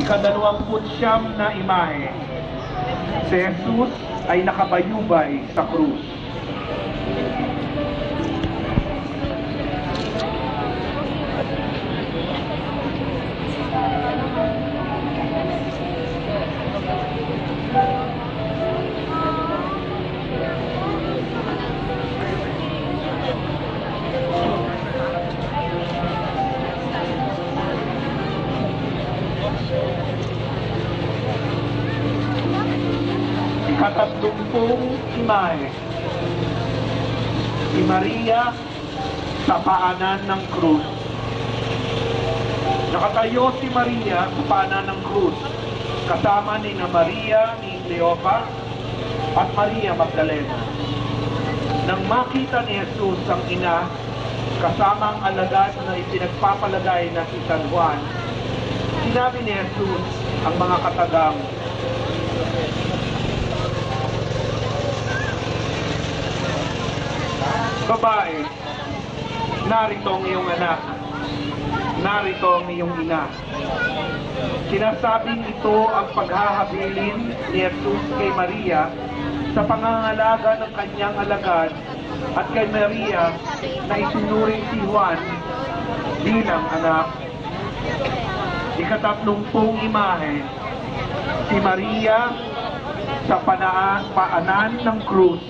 ikadalawamput siyam na imahe. Si Jesus ay nakabayubay sa krus. Ikatatlongpung imahe. Si Maria sa paanan ng krus. Nakatayo si Maria sa paanan ng krus kasama ni na Maria ni Cleopa at Maria Magdalena. Nang makita ni Jesus ang ina kasama ang alagad na ipinagpapalagay na si San Juan, sinabi ni Jesus ang mga katagang, Babae, narito ang iyong anak. Narito ang iyong ina. Sinasabing ito ang paghahabilin ni Jesus kay Maria sa pangangalaga ng kanyang alagad at kay Maria na isunuring si Juan bilang anak. Ikatatlumpung imahe, si Maria sa panaan, paanan ng krus